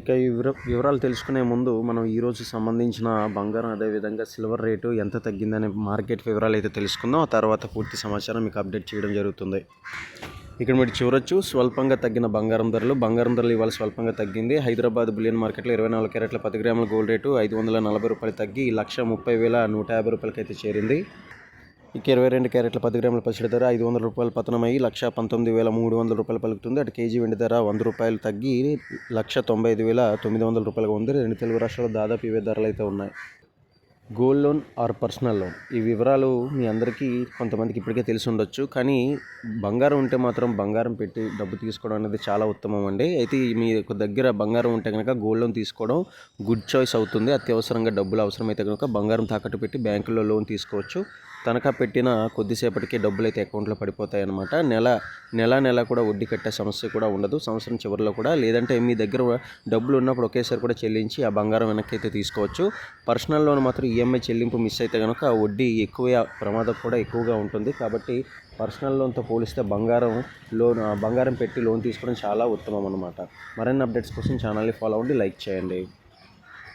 ఇక ఈ వివర వివరాలు తెలుసుకునే ముందు మనం ఈరోజు సంబంధించిన బంగారం అదేవిధంగా సిల్వర్ రేటు ఎంత తగ్గిందనే మార్కెట్ వివరాలు అయితే తెలుసుకుందాం. ఆ తర్వాత పూర్తి సమాచారం మీకు అప్డేట్ చేయడం జరుగుతుంది. ఇక్కడ మీరు చూడొచ్చు స్వల్పంగా తగ్గిన బంగారం ధరలు. బంగారం ధరలు ఇవాళ స్వల్పంగా తగ్గింది. హైదరాబాద్ బులియన్ మార్కెట్లో ఇరవై నాలుగు క్యారెట్ల పది గ్రాముల గోల్డ్ రేటు ఐదు వందల నలభై రూపాయలు తగ్గి లక్ష ముప్పై వేల నూట యాభై రూపాయలకి అయితే చేరింది. ఇక ఇరవై రెండు క్యారెట్ల పది గ్రాముల పసిడి ధర ఐదు వందల రూపాయలు పతనమయ్యి లక్ష పంతొమ్మిది వేల మూడు వందల రూపాయలు పలుకుతుంది. అటు కేజీ వెండి ధర వంద రూపాయలు తగ్గి లక్ష తొంభై ఐదు వేల తొమ్మిది వందల రూపాయలుగా ఉంది. రెండు తెలుగు రాష్ట్రాల్లో దాదాపు ఇవే ధరలు అయితే ఉన్నాయి. Gold loan or personal loan? ఈ వివరాలు మీ అందరికీ కొంతమందికి ఇప్పటికే తెలిసి ఉండొచ్చు. కానీ బంగారం ఉంటే మాత్రం బంగారం పెట్టి డబ్బు తీసుకోవడం అనేది చాలా ఉత్తమం అండి. అయితే మీ దగ్గర బంగారం ఉంటే కనుక గోల్డ్ లోన్ తీసుకోవడం గుడ్ చాయిస్ అవుతుంది. అత్యవసరంగా డబ్బులు అవసరమైతే కనుక బంగారం తాకట్టు పెట్టి బ్యాంకులో లోన్ తీసుకోవచ్చు. తనఖా పెట్టిన కొద్దిసేపటికే డబ్బులు అయితే అకౌంట్లో పడిపోతాయి అనమాట నెల నెల నెల కూడా వడ్డీ కట్టే సమస్య కూడా ఉండదు. సంవత్సరం చివరిలో కూడా. లేదంటే మీ దగ్గర డబ్బులు ఉన్నప్పుడు ఒకేసారి కూడా చెల్లించి ఆ బంగారం వెనక్కి అయితే తీసుకోవచ్చు. పర్సనల్ లోన్ మాత్రం ఈఎంఐ చెల్లింపు మిస్ అయితే కనుక వడ్డీ ఎక్కువ ప్రమాదం కూడా ఎక్కువగా ఉంటుంది. కాబట్టి పర్సనల్ లోన్తో పోలిస్తే బంగారం లోన్ బంగారం పెట్టి లోన్ తీసుకోవడం చాలా ఉత్తమం అనమాట మరిన్ని అప్డేట్స్ కోసం ఛానల్ని ఫాలో అవ్వండి లైక్ చేయండి.